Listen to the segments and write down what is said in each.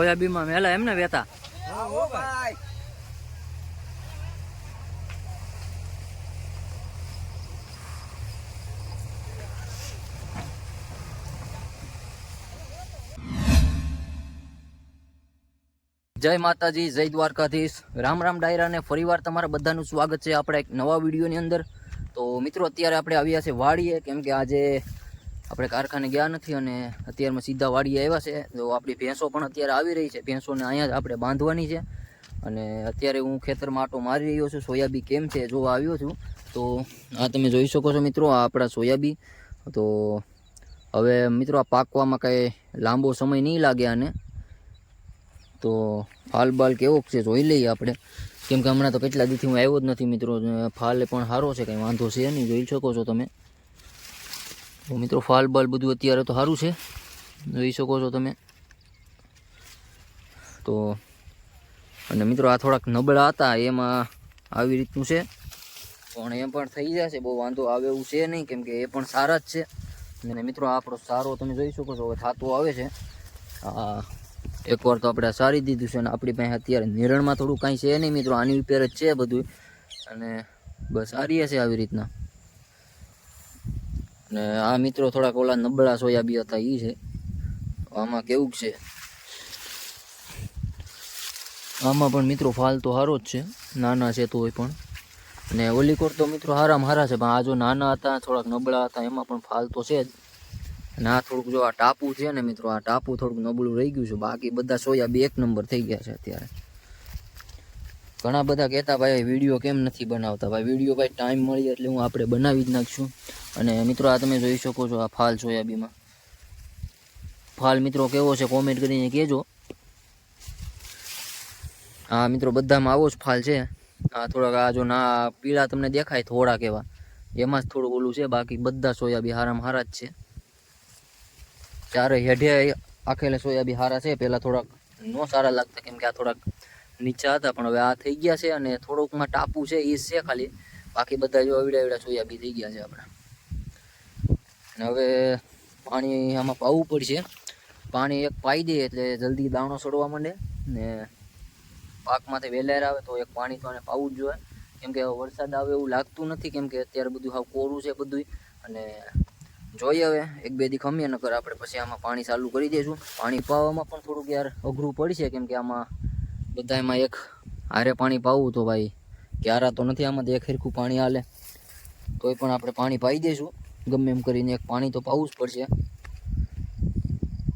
સોયાબીનમાં મેલા એમને વેતા. જય માતાજી, જય દ્વારકાધીશ. રામ રામ ડાયરાને ફરીવાર તમારા બધાનું સ્વાગત છે આપણે એક નવા વિડીયોની અંદર. તો મિત્રો, અત્યારે આપણે આવ્યા છે વાડીએ. કેમ કે આજે આપણે કારખાને ગયા નથી અને અત્યારમાં સીધા વાડીએ આવ્યા છે. તો આપણી ભેંસો પણ અત્યારે આવી રહી છે. ભેંસોને અહીંયા જ આપણે બાંધવાની છે. અને અત્યારે હું ખેતરમાં આટો મારી રહ્યો છું. સોયાબી કેમ છે જોવા આવ્યો છું. તો આ તમે જોઈ શકો છો મિત્રો, આ આપણા સોયાબી. તો હવે મિત્રો, આ પાકવામાં કાંઈ લાંબો સમય નહીં લાગે આને. તો ફાલ બાલ કેવો છે જોઈ લઈએ આપણે. કેમ કે હમણાં તો કેટલા દીથી હું આવ્યો જ નથી મિત્રો. ફાલ પણ સારો છે, કંઈ વાંધો છે નહીં. જોઈ શકો છો તમે. મિત્રો, ફાલ બાલ બધું અત્યારે તો સારું છે. જોઈ શકો છો તમે. તો, અને મિત્રો, આ થોડાક નબળા હતા, એમાં આવી રીતનું છે. પણ એ પણ થઈ જશે, બહુ વાંધો આવે એવું છે નહીં, કેમ કે એ પણ સારા જ છે. અને મિત્રો આપણો સારો તમે જોઈ શકો છો, હવે થાતો આવે છે. આ, એકવાર તો આપણે સારી દીધું છે, અને આપણી પાસે અત્યારે નિરણમાં થોડું કાંઈ છે નહીં, મિત્રો. આની રિપેર જ છે બધું. અને બસ સારી હશે આવી રીતના. અને આ મિત્રો થોડાક ઓલા નબળા સોયાબી હતા એ છે. આમાં કેવું છે? આમાં પણ મિત્રો ફાલ તો સારો જ છે. નાના છે તોય પણ. ને ઓલીકોટ તો મિત્રો હારામાં હારા છે, પણ આ જો નાના હતા, થોડાક નબળા હતા, એમાં પણ ફાલ તો છે જ. અને આ થોડુંક જો આ ટાપુ છે ને મિત્રો, આ ટાપુ થોડુંક નબળું રહી ગયું છે. બાકી બધા સોયાબી એક નંબર થઈ ગયા છે અત્યારે. ઘણા બધા કહેતા ભાઈ વીડિયો કેમ નથી બનાવતા? ભાઈ, વીડિયો ભાઈ, ટાઈમ મળી એટલે હું આપણે બનાવી જ નાખશું. અને મિત્રો આ તમે જોઈ શકો છો આ ફાલ સોયાબીમાં ફાલ મિત્રો કેવો છે કોમેન્ટ કરીને કહેજો. હા, મિત્રો બધામાં આવો જ ફાલ છે. આ થોડાક આ જો ના પીળા તમને દેખાય થોડાક એવા એમાં જ થોડું ઓલું છે, બાકી બધા સોયાબી હારામાં હારા જ છે. ચારે હેઢે આખેલા સોયાબી હારા છે. પહેલાં થોડાક નો સારા લાગતા કેમ કે આ થોડાક નીચા હતા, પણ હવે આ થઈ ગયા છે અને થોડુંકમાં ટાપુ છે એ છે ખાલી. બાકી બધા જો અવડા અવડા સોયાબી થઈ ગયા છે આપણા. અને હવે પાણી આમાં પાવું પડશે. પાણી એક પાઈ દે એટલે જલ્દી દાણો સડવા માંડે. ને પાકમાંથી વેલેર આવે તો એક પાણી તો આને પાવું જ જોઈએ. કેમ કે વરસાદ આવે એવું લાગતું નથી, કેમ કે અત્યારે બધું હાવ કોરું છે બધું અને જોઈએ હવે, એક બે દી ખમીએ, નકર આપણે પછી આમાં પાણી ચાલુ કરી દઈશું પાણી પાવામાં પણ થોડુંક યાર અઘરું પડશે, કેમ કે આમાં બધા એમાં એક હારે પાણી પાવું તો ભાઈ ક્યારા તો નથી આમાં એક હરખું પાણી હાલે. તોય પણ આપણે પાણી પાઈ દઈશું ગમે એમ કરીને એક પાણી તો પાવું જ પડશે.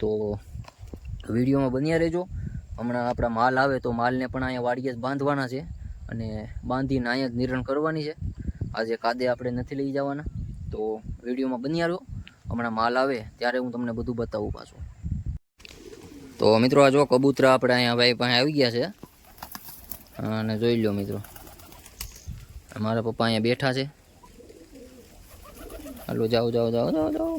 તો વિડીયોમાં બન્યા રહેજો. હમણાં આપણા માલ આવે તો માલને પણ અહીંયા વાડીએ જ બાંધવાના છે અને બાંધીને અહીંયા જ નિરણ કરવાની છે. આજે કાદે આપણે નથી લઈ જવાના. તો વિડીયોમાં બન્યા રહો. હમણાં માલ આવે ત્યારે હું તમને બધું બતાવું પાછું. તો મિત્રો, આ જો કબૂતરા આપણે અહીંયા ભાઈ પાસે આવી ગયા છે. અને જોઈ લો મિત્રો. મારા પપ્પા અહીંયા બેઠા છે. હાલો, જાઓ જાઓ જાઓ જાઓ જાઓ.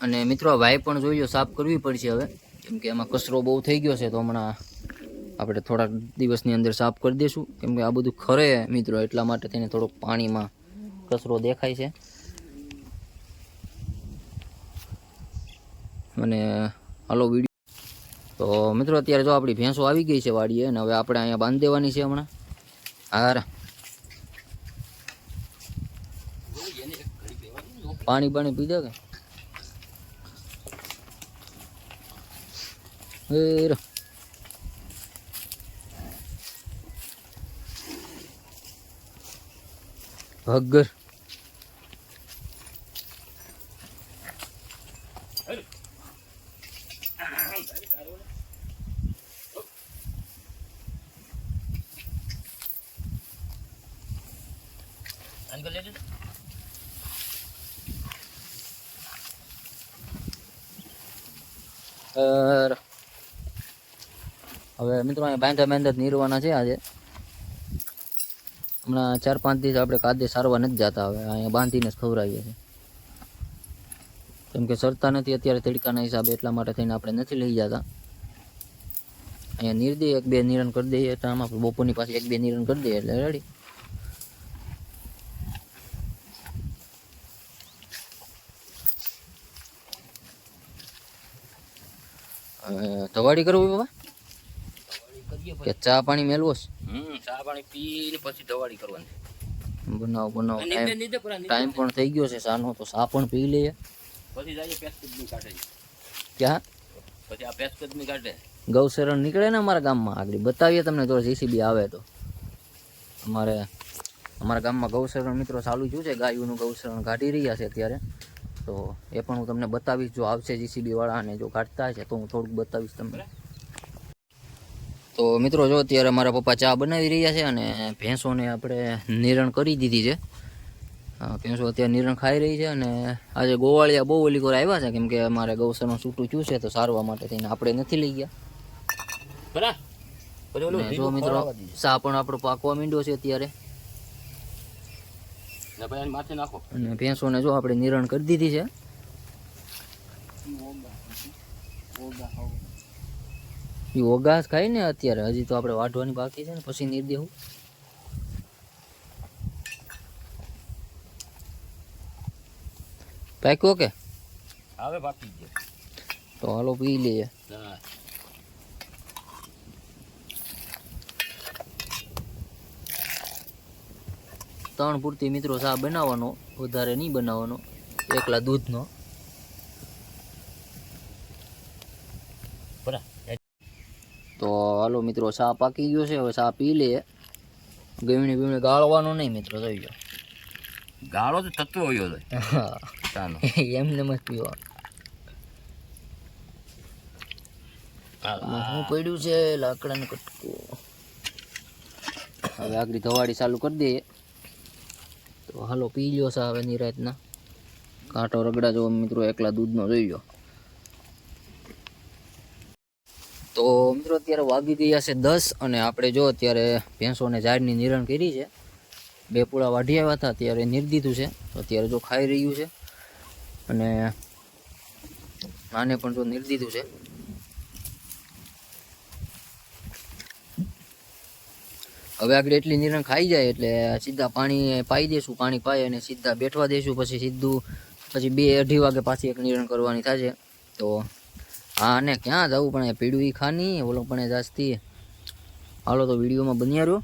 અને મિત્રો ભાઈ પણ જોઈએ, સાફ કરવી પડશે હવે. કેમ કે એમાં કચરો બહુ થઈ ગયો છે, તો હમણાં આપણે થોડાક દિવસની અંદર સાફ કરી દઈશું કેમ કે આ બધું ખરે મિત્રો, એટલા માટે તેને થોડોક પાણીમાં કચરો દેખાય છે. અને હાલો, વીડિયો. તો મિત્રો, અત્યારે જો આપણી ભેંસો આવી ગઈ છે વાડીએ, અને હવે આપણે અહીંયા બાંધી દેવાની છે હમણાં. હાર પાણી પાણી પી દે કે એ રો. ભગર અર. હવે મિત્રો, અહીંયા બાંધા બાંધા જ નીરવાના છે આજે. હમણાં ચાર પાંચ દિવસ આપણે કાદે સારવા નથી જતા હવે, અહીંયા બાંધીને જ ખવડાવીએ છીએ. કેમ કે સરતા નથી, અત્યારે તડકાના હિસાબે એટલા માટે થઈને આપણે નથી લઈ જતા. અહીંયા નીર દઈએ એક બે નિરણ કરી દઈએ તો આમાં બપોરની પાસે એક બે નિરણ કરી દઈએ, એટલે રેડી ધવાડી કરવી બાબા? કે ચા પાણી મેલવો હમ ચા પાણી પીને પછી ધવાડી કરવાની. બનાવો બનાવો. ટાઈમ પણ થઈ ગયો છે સાનો તો ચા પણ પી લઈએ. પછી જાય પેસ્કદમી કાઢે. ક્યાં? પછી આ પેસ્કદમી કાઢે. ગૌશરણ નીકળે ને અમારા ગામમાં આગળ. બતાવીએ તમને તો જીસીબી આવે તો. અમારે અમારા ગામમાં ગૌશરણ મિત્રો ચાલુ થયું છે ગાયોનું ગૌશરણ કાઢી રહ્યા છે અત્યારે. તો એ પણ હું તમને બતાવીશ જો આવશે જીસીબીવાળા અને જો કાઢતા હશે તો હું થોડુંક બતાવીશ તમને. તો મિત્રો જો અત્યારે મારા પપ્પા ચા બનાવી રહ્યા છે અને ભેંસોને આપણે નિરણ કરી દીધી છે. ભેંસો અત્યારે નિરણ ખાઈ રહી છે અને આજે ગોવાળિયા બહુ ઓલી કોર આવ્યા છે કેમ કે અમારે ગૌશરણ છૂટું થયું છે તો સારવા માટે થઈને આપણે નથી લઈ ગયા. જો મિત્રો ચા સા પણ આપણો પાકવા માંડ્યો છે અત્યારે ને પછી એને માથે નાખો અને ભેંસોને જો આપણે નિરણ કરી દીધી છે. એ ઓગાસ ખાય ને અત્યારે. હજી તો આપણે વાઢવાની બાકી છે ને પછી નીર દેવું. પાક્યો કે? હવે બાકી તો હાલો પી લઈએ. હા. ત્રણ પૂરતી મિત્રો ચા બનાવવાનો વધારે નહીં બનાવવાનો એકલા દૂધનો. તો હાલો મિત્રો ચા પાકી ગયો છે હવે ચા પી લઈએ. ગમણી બીમણી ગાળવાનો નહીં મિત્રો જોઈ જાઓ ગાળો તો થતો હોય હા. ચાનો એમને મત પીવા શું પડ્યું છે? લાકડાનું કટકું. હવે આગળ ધવાડી ચાલુ કરી દઈએ. તો હાલો પી લ્યો છે હવે નિરાતના. કાંટો રગડા જો મિત્રો, એકલા દૂધનો જોઈ લો તો મિત્રો અત્યારે વાગી ગયા છે દસ અને આપણે જો અત્યારે ભેંસોને ઝાડની નિરણ કરી છે. બે પૂળા વાઢી આવ્યા હતા ત્યારે નિર્દીધું છે. અત્યારે જો ખાઈ રહ્યું છે. અને આને પણ જો નિર્દીધું છે. હવે આગળ એટલી નિરણ ખાઈ જાય એટલે સીધા પાણી પાઈ દઈશું પાણી પાઈ અને સીધા બેઠવા દઈશું પછી સીધું, પછી બે અઢી વાગે પાછી એક નિરણ કરવાની થશે. તો હા, અને ક્યાં જવું પણ એ પીડું ખાની, ઓલો પણ જાસ્તી. હાલો તો વિડીયોમાં બન્યા રહ્યો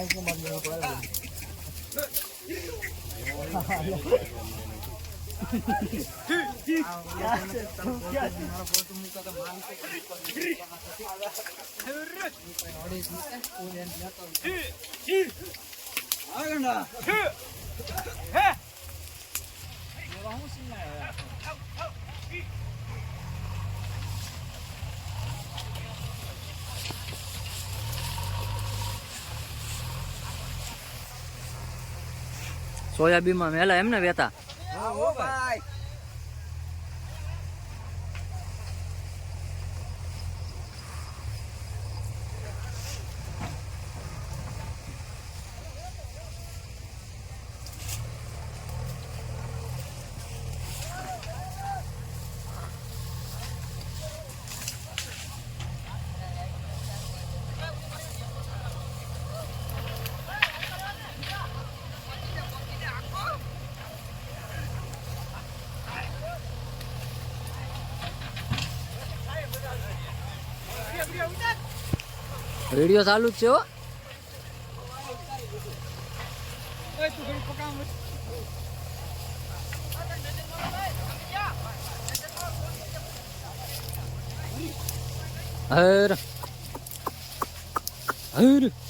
아이고 맞네요. ಆಗಣ್ಣ ಹೇ સોયાબીનમાં મેલા એમને વેતા. હો ચાલુ જ છે હો. હર હર.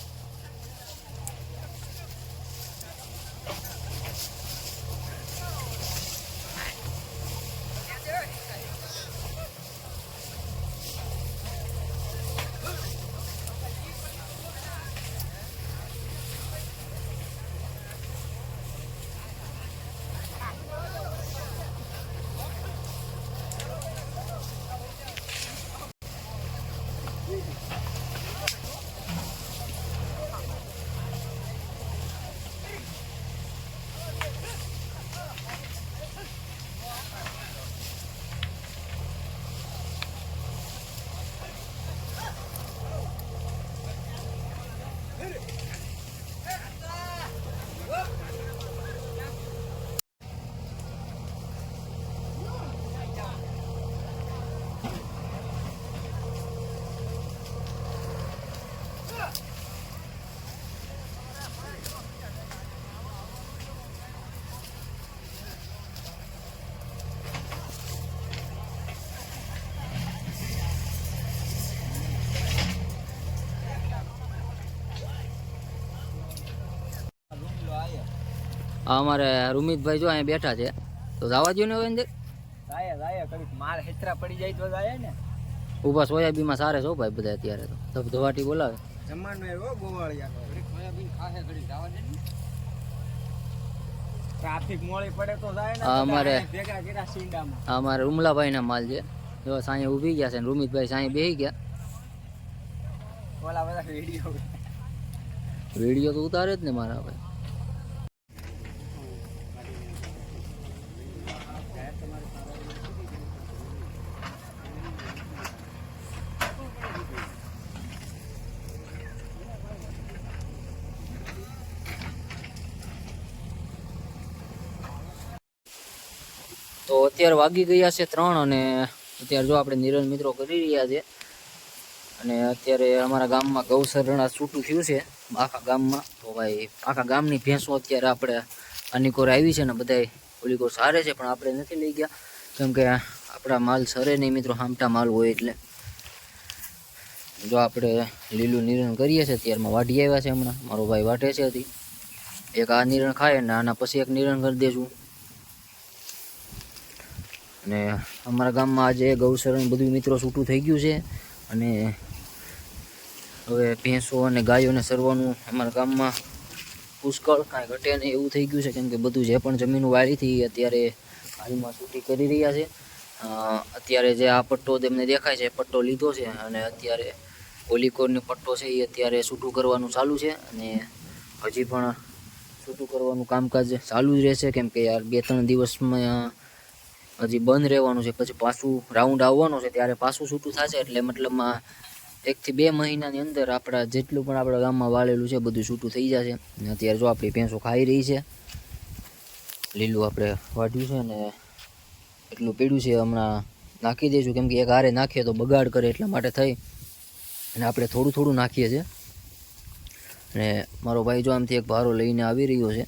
અમારે રૂમિતભાઈ જો અહીંયા બેઠા છે. તો જવા દો ને હવે અંદર. કડીક હેતરા પડી જાય તો જાય ને. ઊભા સોયાબીનમાં સારે છો ભાઈ બધા અત્યારે તો. ધોવાટી બોલાવે. ને. અમારે- અમારે ઉમલાભાઈના માલ છે. જો સાંજે ઊભી ગયા છે ને રૂમિતભાઈ સાંજે બેસી ગયા. ઓલા બધા વીડિયો વીડિયો તો ઉતારે જ ને મારા ભાઈ તો અત્યારે વાગી ગયા છે ત્રણ અને અત્યારે જો આપણે નિરંજન મિત્રો કરી રહ્યા છે અને અત્યારે અમારા ગામમાં ગૌસરણા છૂટું થયું છે આખા ગામમાં. તો ભાઈ, આખા ગામની ભેંસો અત્યારે આપણે અનિકોર આવી છે ને બધાય ઓલીકોર સારે છે, પણ આપણે નથી લઈ ગયા. કેમ કે આપણા માલ સરે નહીં મિત્રો, હામટા માલ હોય એટલે. જો આપણે લીલું નિરણ કરીએ છીએ ત્યારમાં વાઢી આવ્યા છે હમણાં. મારો ભાઈ વાટે છે હતી એક આ નિરણ ખાય ને આના પછી એક નિરણ કરી દેશું. અને અમારા ગામમાં આજે ગૌસરણ બધું મિત્રો છૂટું થઈ ગયું છે. અને હવે ભેંસો અને ગાયોને સરવાનું અમારા ગામમાં પુષ્કળ કાંઈ ઘટે નહીં એવું થઈ ગયું છે, કેમ કે બધું જે પણ જમીન વાળી હતી અત્યારે હાલમાં છૂટી કરી રહ્યા છે. અત્યારે જે આ પટ્ટો તેમને દેખાય છે પટ્ટો લીધો છે અને અત્યારે ઓલીકોરનો પટ્ટો છે એ અત્યારે છૂટું કરવાનું ચાલુ છે અને હજી પણ છૂટું કરવાનું કામકાજ ચાલુ જ રહેશે, કેમ કે યાર બે ત્રણ દિવસમાં હજી બંધ રહેવાનું છે, પછી પાછું રાઉન્ડ આવવાનો છે, ત્યારે પાછું છૂટું થશે એટલે મતલબમાં એકથી બે મહિનાની અંદર આપણા જેટલું પણ આપણા ગામમાં વાળેલું છે, બધું છૂટું થઈ જશે. અને અત્યારે જો આપણી ભેંસો ખાઈ રહી છે, લીલું આપણે વાઢ્યું છે ને એટલું પીડ્યું છે, હમણાં નાખી દઈશું, કેમ કે એક હારે નાખીએ તો બગાડ કરે એટલા માટે થઈ. અને આપણે થોડું થોડું નાખીએ છીએ. અને મારો ભાઈ જો આમથી એક ભારો લઈને આવી રહ્યો છે,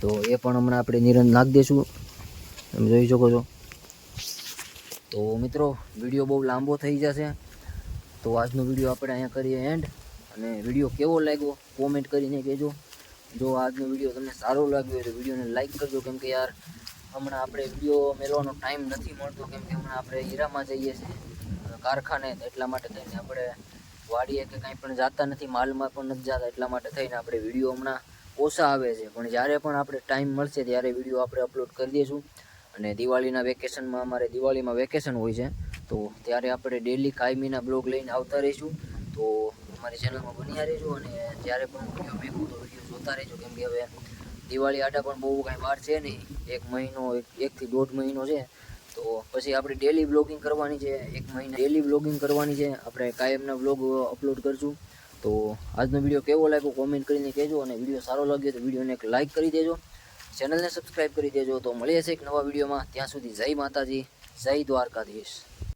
તો એ પણ હમણાં આપણે નિરંજ નાખી દઈશું. તમે જોઈ શકો છો. તો મિત્રો વીડિયો બહુ લાંબો થઈ જશે. તો આજનો વીડિયો આપણે અહીંયા કરીએ એન્ડ અને વીડિયો કેવો લાગ્યો કોમેન્ટ કરીને કહેજો. જો આજનો વીડિયો તમને સારો લાગ્યો તો વિડીયોને લાઈક કરજો. કેમ કે યાર, હમણાં આપણે વીડિયો મેળવાનો ટાઈમ નથી મળતો. કેમ કે હમણાં આપણે હીરામાં જઈએ છીએ, કારખાને એટલા માટે થઈને આપણે વાડીએ કે કાંઈ પણ જાતા નથી, માલમાં પણ નથી જતા, એટલા માટે થઈને આપણે વીડિયો હમણાં ઓછા આવે છે. પણ જ્યારે પણ આપણે ટાઈમ મળશે, ત્યારે વીડિયો આપણે અપલોડ કરી દઈશું. અને દિવાળીના વેકેશનમાં અમારે દિવાળીમાં વેકેશન હોય છે, તો ત્યારે આપણે ડેલી કાયમીના બ્લોગ લઈને આવતા રહીશું. તો અમારી ચેનલમાં બન્યા રહેજો અને જ્યારે પણ વીડિયો ભેગું તો વીડિયો જોતા રહેજો, કેમ કે હવે દિવાળી આટા પણ બહુ કાંઈ વાર છે નહીં. એક મહિનો, એક એકથી દોઢ મહિનો છે. તો પછી આપણે ડેલી બ્લોગિંગ કરવાની છે, એક મહિના ડેલી બ્લોગિંગ કરવાની છે. આપણે કાયમના બ્લોગ અપલોડ કરશું. તો આજનો વીડિયો કેવો લાગ્યો કોમેન્ટ કરીને કહેજો અને વીડિયો સારો લાગ્યો તો વિડીયોને એક લાઇક કરી દેજો. ચેનલને સબસ્ક્રાઈબ કરી દેજો. તો મળીએ છીએ એક નવા વિડીયોમાં. ત્યાં સુધી જય માતાજી, જય દ્વારકાધીશ.